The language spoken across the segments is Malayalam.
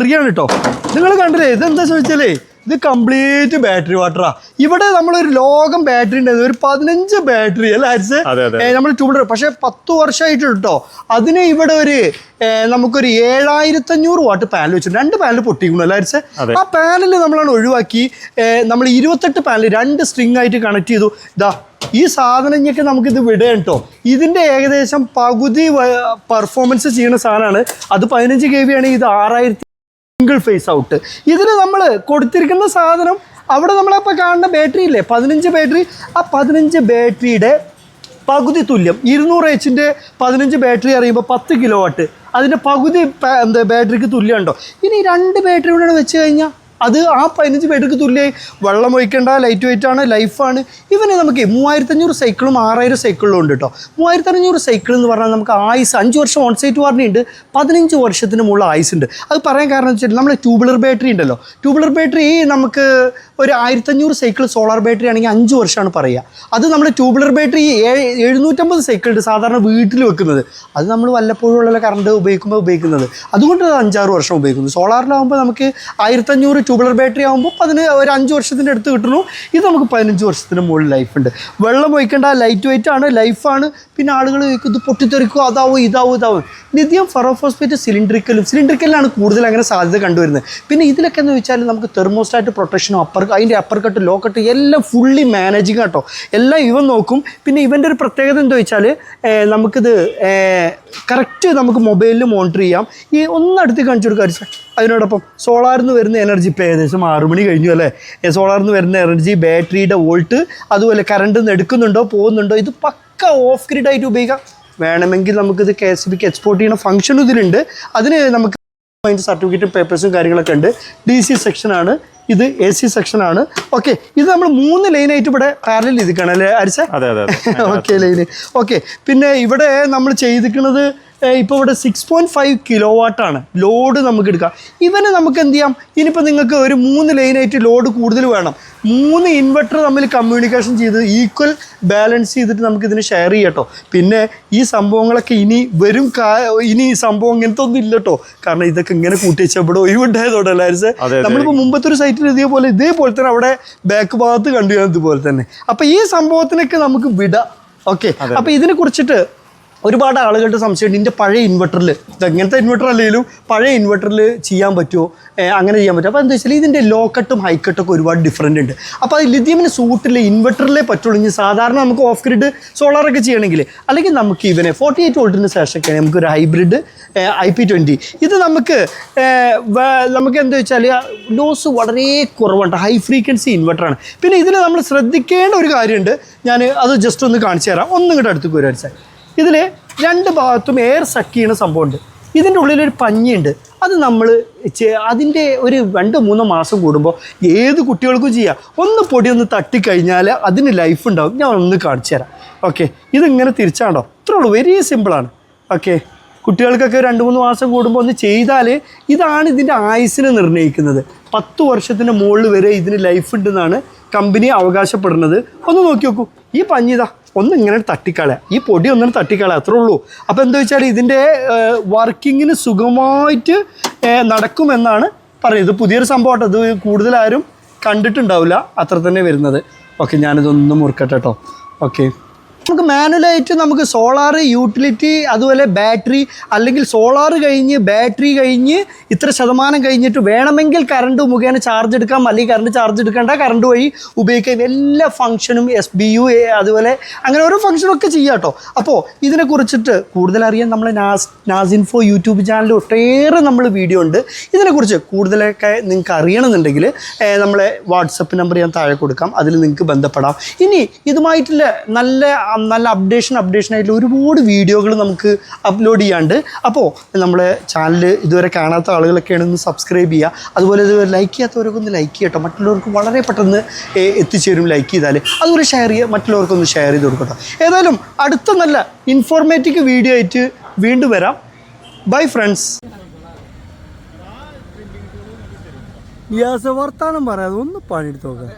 എറിയാണ് കേട്ടോ നിങ്ങൾ കണ്ടില്ലേ ഇതെന്താ ചോദിച്ചാലേ ഇത് കംപ്ലീറ്റ് ബാറ്ററി വാട്ടറാ ഇവിടെ നമ്മളൊരു ലോകം ബാറ്ററി ഉണ്ടായിരുന്നു ഒരു പതിനഞ്ച് ബാറ്ററി അല്ല ഹരിച്ച്. നമ്മൾ ചൂട് പക്ഷേ പത്ത് വർഷമായിട്ട് കേട്ടോ അതിന് ഇവിടെ ഒരു നമുക്കൊരു ഏഴായിരത്തഞ്ഞൂറ് വാട്ട് പാനൽ വെച്ചു രണ്ട് പാനൽ പൊട്ടിക്കുന്നു അല്ല ഹരിച്ച്. ആ പാനൽ നമ്മളാണ് ഒഴിവാക്കി നമ്മൾ ഇരുപത്തെട്ട് പാനൽ രണ്ട് സ്ട്രിങ് ആയിട്ട് കണക്ട് ചെയ്തു. ഇതാ ഈ സാധനങ്ങൾക്ക് നമുക്കിത് വിടുകയാണ് കേട്ടോ ഇതിന്റെ ഏകദേശം പകുതി പെർഫോമൻസ് ചെയ്യുന്ന സാധനമാണ്. അത് പതിനഞ്ച് കെ ബി ആണെങ്കിൽ ഇത് ആറായിരത്തി സിംഗിൾ ഫേസ് ഔട്ട് ഇതിൽ നമ്മൾ കൊടുത്തിരിക്കുന്ന സാധനം അവിടെ നമ്മളപ്പോൾ കാണുന്ന ബാറ്ററി ഇല്ലേ? പതിനഞ്ച് ബാറ്ററി ആ പതിനഞ്ച് ബാറ്ററിയുടെ പകുതി തുല്യം. ഇരുന്നൂറ് എച്ചിന്റെ പതിനഞ്ച് ബാറ്ററി അറിയുമ്പോൾ പത്ത് കിലോ വാട്ട് അതിന്റെ പകുതി എന്താ ബാറ്ററിക്ക് തുല്യമുണ്ടോ? ഇനി രണ്ട് ബാറ്ററി കൂടെ വെച്ച് കഴിഞ്ഞാൽ അത് ആ പതിനഞ്ച് പേർക്ക് തുല്യമായി വെള്ളം ഒഴിക്കേണ്ട ലൈറ്റ് വെയിറ്റ് ആണ് ലൈഫാണ് ഇവന് നമുക്ക് മൂവായിരത്തഞ്ഞൂറ് സൈക്കിളും ആറായിരം സൈക്കിളും ഉണ്ട് കേട്ടോ മൂവായിരത്തഞ്ഞൂറ് സൈക്കിൾ എന്ന് പറഞ്ഞാൽ നമുക്ക് ആയുസ് അഞ്ച് വർഷം ഓൺ സൈറ്റ് വാറണ്ടി ഉണ്ട് പതിനഞ്ച് വർഷത്തിന് മുകളിൽ ആയുസ് ഉണ്ട്. അത് പറയാൻ കാരണം വെച്ചാൽ നമ്മൾ ട്യൂബ്ലർ ബാറ്ററി ഉണ്ടല്ലോ. ട്യൂബ്ലർ ബാറ്ററി നമുക്ക് ഒരു ആയിരത്തഞ്ഞൂറ് സൈക്കിൾ സോളാർ ബാറ്ററി ആണെങ്കിൽ അഞ്ച് വർഷമാണ് പറയുക. അത് നമ്മുടെ ട്യൂബ്ലർ ബാറ്ററി എഴുന്നൂറ്റമ്പത് സൈക്കിൾ ഉണ്ട് സാധാരണ വീട്ടിൽ വെക്കുന്നത്. അത് നമ്മൾ വല്ലപ്പോഴും ഉള്ള കറണ്ട് ഉപയോഗിക്കുമ്പോൾ ഉപയോഗിക്കുന്നത്. അതുകൊണ്ട് അത് അഞ്ചാറ് വർഷം ഉപയോഗിക്കുന്നു. സോളാറിലാകുമ്പോൾ നമുക്ക് ആയിരത്തഞ്ഞൂറ് ട്യൂബുലർ ബാറ്ററി ആകുമ്പോൾ പതിന് ഒരു അഞ്ച് വർഷത്തിന്റെ അടുത്ത് കിട്ടുന്നു ഇത് നമുക്ക് പതിനഞ്ച് വർഷത്തിന് മുകളിൽ ഉണ്ട്. വെള്ളം ഒഴിക്കേണ്ട ലൈറ്റ് വെയിറ്റ് ആണ് ലൈഫാണ് പിന്നെ ആളുകൾ ഇത് പൊട്ടിത്തെറിക്കും? അതാവും ഇതാവും ഇതാവും. നിത്യം ഫെറോഫോസ്ഫേറ്റ് സിലിണ്ടറിക്കലും സിലിണ്ടറിക്കലിലാണ് കൂടുതൽ അങ്ങനെ സാധ്യത കണ്ടുവരുന്നത്. പിന്നെ ഇതിലൊക്കെ എന്ന് വെച്ചാൽ നമുക്ക് തെർമോസ്റ്റാറ്റ് പ്രൊട്ടക്ഷനും അപ്പർ അതിന്റെ അപ്പർ കട്ട് ലോ കട്ട് എല്ലാം ഫുള്ളി മാനേജിങ് കേട്ടോ എല്ലാം ഇവൻ നോക്കും. പിന്നെ ഇവന്റെ ഒരു പ്രത്യേകത എന്താ വെച്ചാൽ നമുക്കിത് കറക്റ്റ് നമുക്ക് മൊബൈലിൽ മോണിറ്റർ ചെയ്യാം. ഈ ഒന്നടുത്ത് കാണിച്ചു കൊടുക്കാം അതിനോടൊപ്പം സോളാറിൽ നിന്ന് വരുന്ന എനർജി ഇപ്പോൾ ഏകദേശം ആറു മണി കഴിഞ്ഞു അല്ലേ? സോളാറിൽ നിന്ന് വരുന്ന എനർജി ബാറ്ററിയുടെ വോൾട്ട് അതുപോലെ കറണ്ട് നിന്ന് എടുക്കുന്നുണ്ടോ പോകുന്നുണ്ടോ ഇത് പക്ക ഓഫ് ഗ്രിഡ് ആയിട്ട് ഉപയോഗിക്കാം. വേണമെങ്കിൽ നമുക്കിത് കെ എസ് ബിക്ക് എക്സ്പോർട്ട് ചെയ്യുന്ന ഫംഗ്ഷൻ ഇതിലുണ്ട്. അതിന് നമുക്ക് അതിന്റെ സർട്ടിഫിക്കറ്റും പേപ്പേഴ്സും കാര്യങ്ങളൊക്കെ ഉണ്ട്. ഡി സി സെക്ഷനാണ് ഇത് എ സി സെക്ഷനാണ് ഓക്കെ ഇത് നമ്മൾ മൂന്ന് ലൈനായിട്ട് ഇവിടെ പാരലിൽ ഇരിക്കണം അല്ലേ അരിച്ച ഓക്കെ ലൈന് ഓക്കെ പിന്നെ ഇവിടെ നമ്മൾ ചെയ്തിരിക്കുന്നത് ഇപ്പോൾ ഇവിടെ സിക്സ് പോയിന്റ് ഫൈവ് കിലോ വാട്ടാണ് ലോഡ് നമുക്ക് എടുക്കാം. ഇവനെ നമുക്ക് എന്ത് ചെയ്യാം? ഇനിയിപ്പോൾ നിങ്ങൾക്ക് ഒരു മൂന്ന് ലൈനായിട്ട് ലോഡ് കൂടുതൽ വേണം. മൂന്ന് ഇൻവെർട്ടർ തമ്മിൽ കമ്മ്യൂണിക്കേഷൻ ചെയ്ത് ഈക്വൽ ബാലൻസ് ചെയ്തിട്ട് നമുക്കിതിന് ഷെയർ ചെയ്യട്ടോ പിന്നെ ഈ സംഭവങ്ങളൊക്കെ ഇനി വരും ഇനി ഈ സംഭവം ഇങ്ങനത്തെ ഒന്നും ഇല്ല കേട്ടോ കാരണം ഇതൊക്കെ ഇങ്ങനെ കൂട്ടി വെച്ചാൽ ഇവിടെ ഒഴിവുണ്ടായതോടെ എല്ലാവരും. നമ്മളിപ്പോൾ മുമ്പത്തെ ഒരു സൈറ്റിൽ ഇതേപോലെ ഇതേപോലെ തന്നെ അവിടെ ബാക്ക് ഭാഗത്ത് കണ്ടു ഇതുപോലെ തന്നെ. അപ്പോൾ ഈ സംഭവത്തിനൊക്കെ നമുക്ക് വിട. ഓക്കെ. അപ്പോൾ ഇതിനെ കുറിച്ചിട്ട് ഒരുപാട് ആളുകളുടെ സംശയമുണ്ട് ഇതിന്റെ പഴയ ഇൻവെർട്ടറിൽ ഇങ്ങനത്തെ ഇൻവെർട്ടർ അല്ലെങ്കിലും പഴയ ഇൻവെർട്ടറിൽ ചെയ്യാൻ പറ്റുമോ അങ്ങനെ ചെയ്യാൻ പറ്റുമോ അപ്പോൾ എന്താ വെച്ചാൽ ഇതിന്റെ ലോ കട്ടും ഹൈ കട്ടൊക്കെ ഒരുപാട് ഡിഫറന്റ് ഉണ്ട്. അപ്പോൾ അത് ലിഥിയമിന് സൂട്ടിൽ ഇൻവെർട്ടറിലേ പറ്റുള്ളൂ. ഇനി സാധാരണ നമുക്ക് ഓഫ് ഗ്രിഡ് സോളാറൊക്കെ ചെയ്യണമെങ്കിൽ അല്ലെങ്കിൽ നമുക്ക് ഇവനെ ഫോർട്ടി എയ്റ്റ് വോൾട്ടിന് ശേഷമൊക്കെ നമുക്ക് ഒരു ഹൈബ്രിഡ് ഐ പി ട്വന്റി ഇത് നമുക്ക് നമുക്ക് എന്താ വെച്ചാൽ ലോസ് വളരെ കുറവുണ്ട് ഹൈ ഫ്രീക്വൻസി ഇൻവെർട്ടറാണ് പിന്നെ ഇതിൽ നമ്മൾ ശ്രദ്ധിക്കേണ്ട ഒരു കാര്യമുണ്ട്. ഞാൻ അത് ജസ്റ്റ് ഒന്ന് കാണിച്ചു തരാം. ഒന്നും ഇങ്ങോട്ട് അടുത്ത് പോരാ ഇതിൽ രണ്ട് ഭാഗത്തും എയർ സക്ക് ചെയ്യുന്ന സംഭവമുണ്ട്. ഇതിന്റെ ഉള്ളിലൊരു പഞ്ഞിയുണ്ട്. അത് നമ്മൾ അതിന്റെ ഒരു രണ്ട് മൂന്ന് മാസം കൂടുമ്പോൾ ഏത് കുട്ടികൾക്കും ചെയ്യാം. ഒന്ന് പൊടി ഒന്ന് തട്ടിക്കഴിഞ്ഞാൽ അതിന് ലൈഫ് ഉണ്ടാവും. ഞാൻ ഒന്ന് കാണിച്ചു തരാം. ഓക്കെ ഇതിങ്ങനെ തിരിച്ചാണ്ടോ ഇത്രേ ഉള്ളൂ. വെരി സിമ്പിളാണ് ഓക്കെ കുട്ടികൾക്കൊക്കെ രണ്ട് മൂന്ന് മാസം കൂടുമ്പോൾ ഒന്ന് ചെയ്താൽ ഇതാണ് ഇതിന്റെ ആയുസിനെ നിർണയിക്കുന്നത് പത്ത് വർഷത്തിന് മുകളിൽ വരെ ഇതിന് ലൈഫ് ഉണ്ടെന്നാണ് കമ്പനി അവകാശപ്പെടുന്നത്. ഒന്ന് നോക്കി നോക്കൂ. ഈ പഞ്ഞിതാ. ഒന്ന് ഇങ്ങനെ തട്ടിക്കളയാം. ഈ പൊടി ഒന്നിനെ തട്ടിക്കളയാം അത്രേ ഉള്ളൂ. അപ്പോൾ എന്താ വെച്ചാൽ ഇതിന്റെ വർക്കിങ്ങിന് സുഖമായിട്ട് നടക്കുമെന്നാണ് പറയുന്നത്. പുതിയൊരു സംഭവം ഇത് കൂടുതലാരും കണ്ടിട്ടുണ്ടാവില്ല. അത്ര തന്നെ വരുന്നത്. ഓക്കെ ഞാനിതൊന്നും മുറുക്കട്ടെ കേട്ടോ ഓക്കെ. നമുക്ക് മാനുവലായിട്ട് നമുക്ക് സോളാർ യൂട്ടിലിറ്റി അതുപോലെ ബാറ്ററി അല്ലെങ്കിൽ സോളാർ കഴിഞ്ഞ് ബാറ്ററി കഴിഞ്ഞ് ഇത്ര ശതമാനം കഴിഞ്ഞിട്ട് വേണമെങ്കിൽ കറണ്ട് മുഖേന ചാർജ് എടുക്കാം. അല്ലെങ്കിൽ കറണ്ട് ചാർജ് എടുക്കേണ്ട. കറണ്ട് വഴി ഉപയോഗിക്കാം. എല്ലാ ഫംഗ്ഷനും എസ് ബി യു അതുപോലെ അങ്ങനെ ഓരോ ഫംഗ്ഷനൊക്കെ ചെയ്യാം കേട്ടോ. അപ്പോൾ ഇതിനെക്കുറിച്ചിട്ട് കൂടുതൽ അറിയാൻ നമ്മളെ നാസ് നാസിൻഫോ യൂട്യൂബ് ചാനലിൽ ഒട്ടേറെ നമ്മൾ വീഡിയോ ഉണ്ട്. ഇതിനെക്കുറിച്ച് കൂടുതലൊക്കെ നിങ്ങൾക്ക് അറിയണമെന്നുണ്ടെങ്കിൽ നമ്മളെ വാട്സപ്പ് നമ്പർ ഞാൻ താഴെ കൊടുക്കാം. അതിൽ നിങ്ങൾക്ക് ബന്ധപ്പെടാം. ഇനി ഇതുമായിട്ടുള്ള നല്ല നല്ല അപ്ഡേഷൻ അപ്ഡേഷൻ ആയിട്ടുള്ള ഒരുപാട് വീഡിയോകൾ നമുക്ക് അപ്ലോഡ് ചെയ്യാണ്ട്. അപ്പോൾ നമ്മളെ ചാനൽ ഇതുവരെ കാണാത്ത ആളുകളൊക്കെയാണ് ഒന്ന് സബ്സ്ക്രൈബ് ചെയ്യുക. അതുപോലെ ഇത് ലൈക്ക് ചെയ്യാത്തവരൊക്കെ ഒന്ന് ലൈക്ക് ചെയ്യട്ടോ. മറ്റുള്ളവർക്ക് വളരെ പെട്ടെന്ന് എത്തിച്ചേരും ലൈക്ക് ചെയ്താൽ അതുപോലെ ഷെയർ ചെയ്യുക. മറ്റുള്ളവർക്കൊന്ന് ഷെയർ ചെയ്ത് കൊടുക്കട്ടോ. ഏതായാലും അടുത്ത നല്ല ഇൻഫോർമേറ്റീവ് വീഡിയോ ആയിട്ട് വീണ്ടും വരാം. ബൈ ഫ്രണ്ട്സ് വർത്താനം പറയാതെ ഒന്ന് പണിയെടുത്ത് നോക്കാം.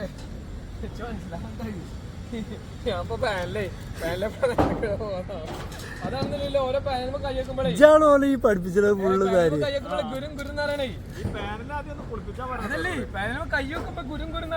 ഞാനിപ്പോ പാനലേ പാനലെ അതാണെന്നില്ലല്ലോ ഓരോ പാനലുമ്പോ കൈ വെക്കുമ്പോഴേ ഇജാണോ ഈ പഠിപ്പിച്ചത് ഫുള്ള് കാര്യം? ഗുരും ഗുരും